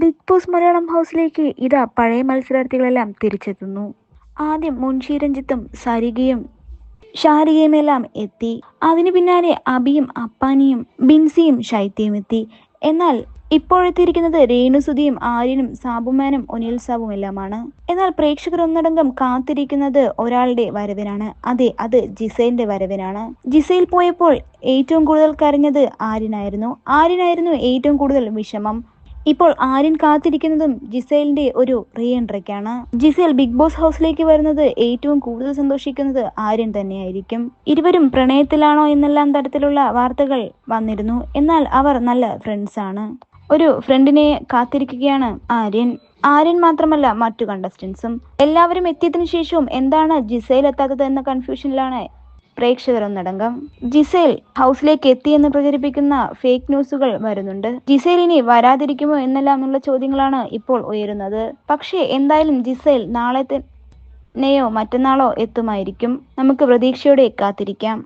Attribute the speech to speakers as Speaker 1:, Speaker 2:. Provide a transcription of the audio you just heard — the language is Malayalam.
Speaker 1: ബിഗ് ബോസ് മലയാളം ഹൗസിലേക്ക് ഇതാ പഴയ മത്സരാർത്ഥികളെല്ലാം തിരിച്ചെത്തുന്നു. ആദ്യം മുൻഷി രഞ്ജിത്തും സരികയും ഷാരികയുമെല്ലാം എത്തി. അതിനു പിന്നാലെ അബിയും അപ്പാനിയും ബിൻസിയും ശൈത്യയും എത്തി. എന്നാൽ ഇപ്പോഴെത്തിയിരിക്കുന്നത് രേണുസുതിയും ആര്യനും സാബുമാനും ഒനിൽ സാബും എല്ലാമാണ്. എന്നാൽ പ്രേക്ഷകർ ഒന്നടങ്കം കാത്തിരിക്കുന്നത് ഒരാളുടെ വരവിനാണ്. അതെ അത് ജിസൈലിന്റെ വരവിനാണ്. ജിസൈൽ പോയപ്പോൾ ഏറ്റവും കൂടുതൽ കരഞ്ഞത് ആര്യനായിരുന്നു. ആര്യനായിരുന്നു ഏറ്റവും കൂടുതൽ വിഷമം. ഇപ്പോൾ ആര്യൻ കാത്തിരിക്കുന്നതും ജിസേലിന്റെ ഒരു റീ എൻട്രിക്കാണ് ജിസേൽ ബിഗ് ബോസ് ഹൗസിലേക്ക് വരുന്നത് ഏറ്റവും കൂടുതൽ സന്തോഷിക്കുന്നത് ആര്യൻ തന്നെയായിരിക്കും. ഇരുവരും പ്രണയത്തിലാണോ എന്നെല്ലാം തരത്തിലുള്ള വാർത്തകൾ വന്നിരുന്നു. എന്നാൽ അവർ നല്ല ഫ്രണ്ട്സ് ആണ് ഒരു ഫ്രണ്ടിനെ കാത്തിരിക്കുകയാണ് ആര്യൻ. ആര്യൻ മാത്രമല്ല മറ്റു കണ്ടസ്റ്റൻസും എല്ലാവരും എത്തിയതിനു ശേഷവും എന്താണ് ജിസയിൽ എത്താത്തത് എന്ന കൺഫ്യൂഷനിലാണ് പ്രേക്ഷകർ ഒന്നടങ്കം ജിസൈൽ ഹൗസിലേക്ക് എത്തിയെന്ന് പ്രചരിപ്പിക്കുന്ന ഫേക്ക് ന്യൂസുകൾ വരുന്നുണ്ട്. ജിസേൽ ഇനി വരാതിരിക്കുമോ എന്നെല്ലാം ചോദ്യങ്ങളാണ് ഇപ്പോൾ ഉയരുന്നത്. പക്ഷേ എന്തായാലും ജിസേൽ നാളെ തന്നെയോ മറ്റന്നാളോ എത്തുമായിരിക്കും. നമുക്ക് പ്രതീക്ഷയോടെ കാത്തിരിക്കാം.